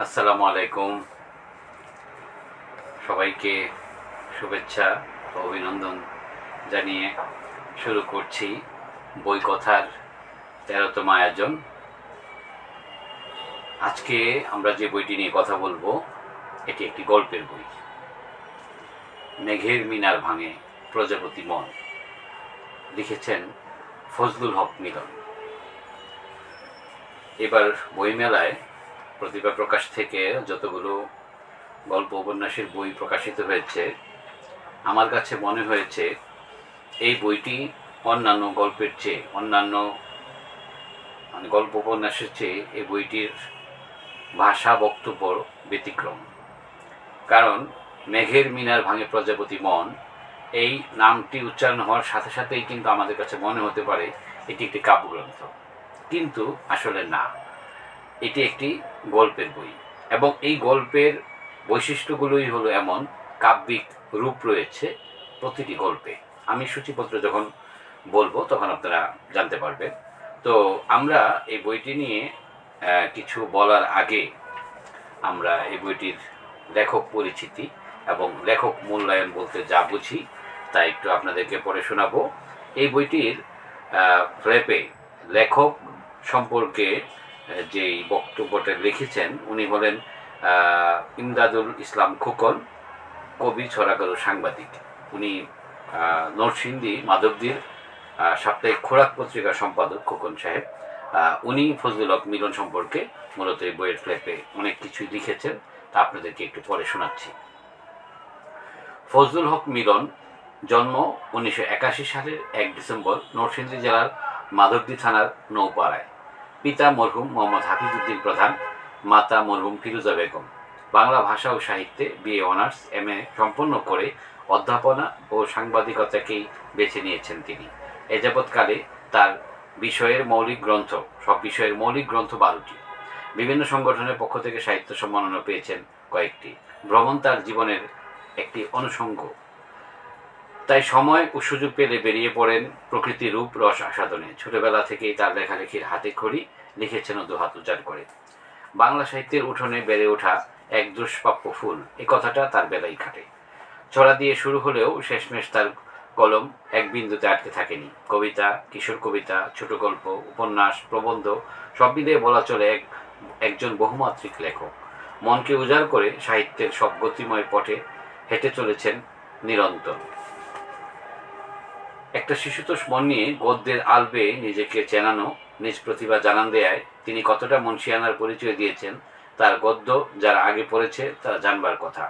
আসসালামু আলাইকুম। সবাইকে শুভেচ্ছা ও অভিনন্দন জানিয়ে শুরু করছি বই কথার তেরোতম আয়োজন। আজকে আমরা যে বইটি নিয়ে কথা বলব, এটি একটি গল্পের বই। মেঘের মিনার ভাঙে প্রজাপতি মন, লিখেছেন ফজলুল হক মিলন। এবার বইমেলায় প্রতিভা প্রকাশ থেকে যতগুলো গল্প উপন্যাসের বই প্রকাশিত হয়েছে, আমার কাছে মনে হয়েছে এই বইটি অন্যান্য গল্পের চেয়ে, অন্যান্য মানে গল্প উপন্যাসের চেয়ে এই বইটির ভাষা বক্তব্য ব্যতিক্রম। কারণ মেঘের মিনার ভাঙে প্রজাপতি মন, এই নামটি উচ্চারণ হওয়ার সাথে সাথেই কিন্তু আমাদের কাছে মনে হতে পারে এটি একটি কাব্যগ্রন্থ। কিন্তু আসলে না। এটি একটি গল্পের বই। এবং এই গল্পের বৈশিষ্ট্যগুলোই হলো এমন, কাব্যিক রূপ রয়েছে প্রতিটি গল্পে। আমি সূচিপত্র যখন বলব, তখন আপনারা জানতে পারবেন। তো আমরা এই বইটি নিয়ে কিছু বলার আগে আমরা এই বইটির লেখক পরিচিতি এবং লেখক মূল্যায়ন বলতে যা বুঝি, তা একটু আপনাদেরকে পড়ে শোনাবো। এই বইটির ফ্লেপে লেখক সম্পর্কে যেই বক্তব্যটা লিখেছেন, উনি হলেন ইমদাদুল ইসলাম খোকন, কবি, ছড়াকারু সাংবাদিক। উনি নরসিংদী, মাধবদীর সাপ্তাহিক খোরাক পত্রিকার সম্পাদক খোকন সাহেব। উনি ফজলুল হক মিলন সম্পর্কে মূলত এই বইয়ের ফ্ল্যাপে অনেক কিছুই লিখেছেন, তা আপনাদেরকে একটু পরে শোনাচ্ছি। ফজলুল হক মিলন জন্ম উনিশশো একাশি সালের এক ডিসেম্বর নরসিংদী জেলার মাধবদী থানার নৌপাড়ায়। পিতা মরহুম মোহাম্মদ হাফিজউদ্দিন প্রধান, মাতা মরহুম ফিরুজা বেগম। বাংলা ভাষা ও সাহিত্যে বিএ অনার্স এম এ সম্পন্ন করে অধ্যাপনা ও সাংবাদিকতাকেই বেছে নিয়েছেন তিনি। এ যাবৎকালে তার বিষয়ের মৌলিক গ্রন্থ, সব বিষয়ের মৌলিক গ্রন্থ বারোটি। বিভিন্ন সংগঠনের পক্ষ থেকে সাহিত্য সম্মাননা পেয়েছেন কয়েকটি। ভ্রমণ তার জীবনের একটি অনুষঙ্গ। তাই সময় ও সুযোগ পেলে বেরিয়ে পড়েন প্রকৃতি রূপ, রস আস্বাদনে। ছোটবেলা থেকেই তার লেখালেখির হাতে খড়ি লিখেছেন ও দুহাত উজাড় করে। বাংলা সাহিত্যের উঠোনে বেড়ে ওঠা এক দুষ্প্রাপ্য ফুল, এ কথাটা তার বেলাই খাটে। ছড়া দিয়ে শুরু হলেও শেষমেশ তার কলম এক বিন্দুতে আটকে থাকেনি। কবিতা, কিশোর কবিতা, ছোট গল্প, উপন্যাস, প্রবন্ধ, সব মিলিয়ে বলা চলে এক, একজন বহুমাত্রিক লেখক। মনকে উজাড় করে সাহিত্যের সব গতিময় পটে হেঁটে চলেছেন নিরন্তর। একটা শিশুতোষ মন নিয়ে গদ্যের আলবে নিজেকে চেনানো, নিজ প্রতিভা জানান দেয়ায় তিনি কতটা মনসিয়ানার পরিচয় দিয়েছেন, তার গদ্য, যারা আগে পড়েছে তারা জানবার কথা।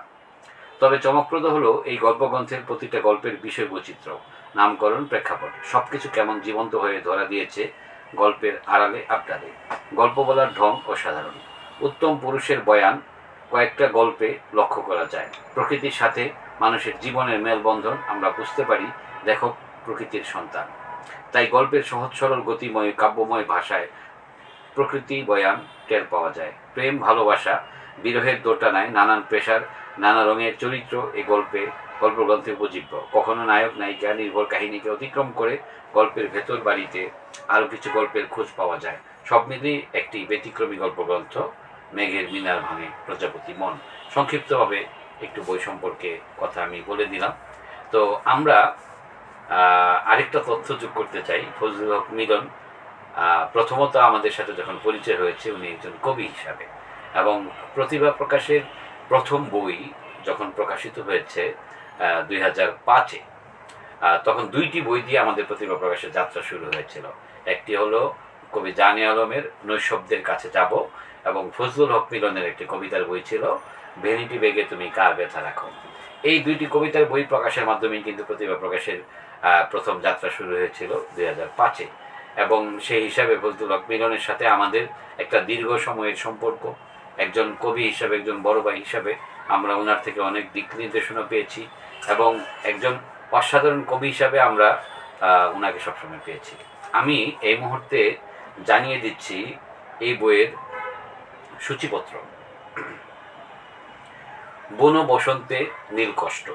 তবে চমকপ্রদ হলো এই গল্পগ্রন্থের প্রতিটা গল্পের বিষয় বৈচিত্র্য নামকরণ, প্রেক্ষাপট, সবকিছু কেমন জীবন্ত হয়ে ধরা দিয়েছে গল্পের আড়ালে আবডালে গল্প বলার ঢং অসাধারণ। উত্তম পুরুষের বয়ান, কয়েকটা গল্পে লক্ষ্য করা যায়। প্রকৃতির সাথে মানুষের জীবনের মেলবন্ধন আমরা বুঝতে পারি। লেখক প্রকৃতির সন্তান। তাই গল্পের সহজ সরল গতিময় কাব্যময় ভাষায় প্রকৃতি বয়ান টের পাওয়া যায়। প্রেম, ভালোবাসা, বিরহের দোটানায় নানান পেশার, নানা রঙের চরিত্র এই গল্পে গল্পগ্রন্থে উপজীব্য। কখনো নায়ক, নায়িকা, নির্ভর কাহিনীকে অতিক্রম করে গল্পের ভেতর বাড়িতে আরও কিছু গল্পের খোঁজ পাওয়া যায়। সব মিলিয়ে একটি ব্যতিক্রমী গল্পগ্রন্থ, মেঘের মিনার ভাঙে প্রজাপতি মন। সংক্ষিপ্তভাবে একটু বই সম্পর্কে কথা আমি বলে দিলাম। তো আমরা আরেকটা তথ্য যোগ করতে চাই, ফজলুল হক মিলন। প্রথমত আমাদের সাথে যখন পরিচয় হয়েছে, উনি একজন কবি হিসাবে। এবং প্রতিভা প্রকাশের প্রথম বই যখন প্রকাশিত হয়েছে দুই হাজার পাঁচে তখন দুইটি বই দিয়ে আমাদের প্রতিভা প্রকাশের যাত্রা শুরু হয়েছিল। একটি হলো কবি জানে আলমের নৈশব্দের কাছে যাব, এবং ফজলুল হক মিলনের একটি কবিতার বই ছিল, ভেনিটি বেগে তুমি কার ব্যথা রাখো। এই দুইটি কবিতার বই প্রকাশের মাধ্যমেই কিন্তু প্রতিভা প্রকাশের প্রথম যাত্রা শুরু হয়েছিল দুই হাজার পাঁচে। এবং সেই হিসাবে ফজলুল হক মিলনের সাথে আমাদের একটা দীর্ঘ সময়ের সম্পর্ক। একজন কবি হিসাবে, একজন বড় ভাই হিসাবে আমরা ওনার থেকে অনেক দিক নির্দেশনা পেয়েছি এবং একজন অসাধারণ কবি হিসাবে আমরা ওনাকে সবসময় পেয়েছি। আমি এই মুহূর্তে জানিয়ে দিচ্ছি এই বইয়ের সূচিপত্র। বন বসন্তে নীলকষ্ট,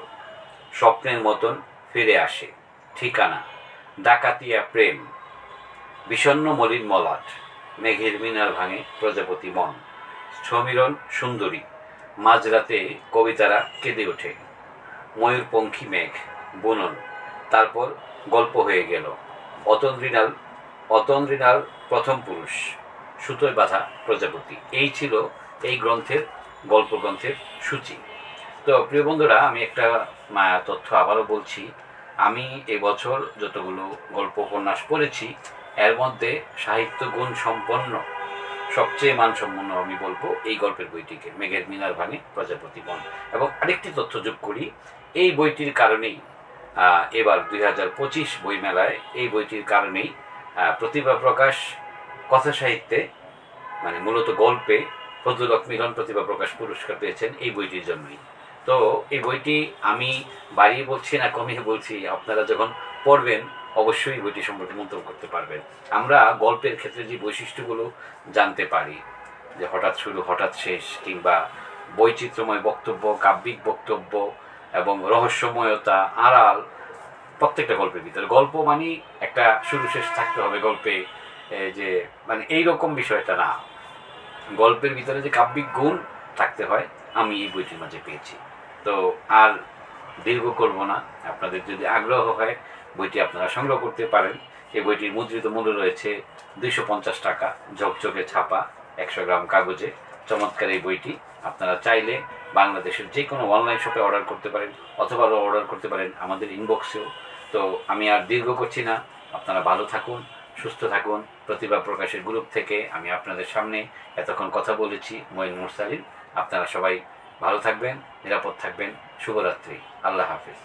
স্বপ্নের মতন ফিরে আসে। ঠিকানা, ডাকাতিয়া প্রেম, বিষণ্ণ মলিন মলাট, মেঘের মিনার ভাঙে প্রজাপতি মন, সমীরণ সুন্দরী, মাঝরাতে কবিতারা কেঁদে ওঠে ময়ূরপঙ্খী মেঘ, বুনন, তারপর গল্প হয়ে গেল অতন মৃণাল অতন মৃণাল প্রথম পুরুষ, সুতোয় বাঁধা প্রজাপতি, এই ছিল এই গ্রন্থের গল্প গ্রন্থের সূচি। তো প্রিয় বন্ধুরা, আমি একটা তথ্য আবারও বলছি আমি এবছর যতগুলো গল্প উপন্যাস পড়েছি, এর মধ্যে সাহিত্য গুণ সম্পন্ন, সবচেয়ে মানসম্পন্ন আমি বলব এই গল্পের বইটিকে, মেঘের মিনার ভাঙে প্রজাপতি বন। এবং আরেকটি তথ্য যোগ করি, এই বইটির কারণেই এবার দুই হাজার পঁচিশ বইমেলায় এই বইটির কারণেই প্রতিভা প্রকাশ, কথা সাহিত্যে মানে মূলত গল্পে ফজলুল মিলন প্রতিভা প্রকাশ পুরস্কার পেয়েছেন এই বইটির জন্যই। তো এই বইটি আমি বাড়িয়ে বলছি না, কমিয়ে বলছি। আপনারা যখন পড়বেন, অবশ্যই বইটি সম্পর্কে মন্তব্য করতে পারবেন। আমরা গল্পের ক্ষেত্রে যে বৈশিষ্ট্যগুলো জানতে পারি, যে হঠাৎ শুরু, হঠাৎ শেষ, কিংবা বৈচিত্র্যময় বক্তব্য, কাব্যিক বক্তব্য এবং রহস্যময়তা, আড়াল, প্রত্যেকটা গল্পের ভিতরে। গল্প মানে একটা শুরু শেষ থাকতে হবে গল্পে যে মানে এই রকম বিষয়টা না। গল্পের ভিতরে যে কাব্যিক গুণ থাকতে হয়, আমি এই বইটির মাঝে পেয়েছি। তো আর দীর্ঘ করব না। আপনাদের যদি আগ্রহ হয়, বইটি আপনারা সংগ্রহ করতে পারেন। এই বইটির মুদ্রিত মূল্য রয়েছে দুইশো পঞ্চাশ টাকা, ঝকঝকে ছাপা, একশো গ্রাম কাগজে। চমৎকার এই বইটি। আপনারা চাইলে বাংলাদেশের যে কোনো অনলাইন শপে অর্ডার করতে পারেন অথবা অর্ডার করতে পারেন আমাদের ইনবক্সেও। তো আমি আর দীর্ঘ করছি না। আপনারা ভালো থাকুন, সুস্থ থাকুন। প্রতিভা প্রকাশের গ্রুপ থেকে আমি আপনাদের সামনে এতক্ষণ কথা বলেছি মঈন মুরসালিন আপনারা সবাই ভালো থাকবেন নিরাপদ থাকবেন। শুভরাত্রি। আল্লাহ হাফিজ।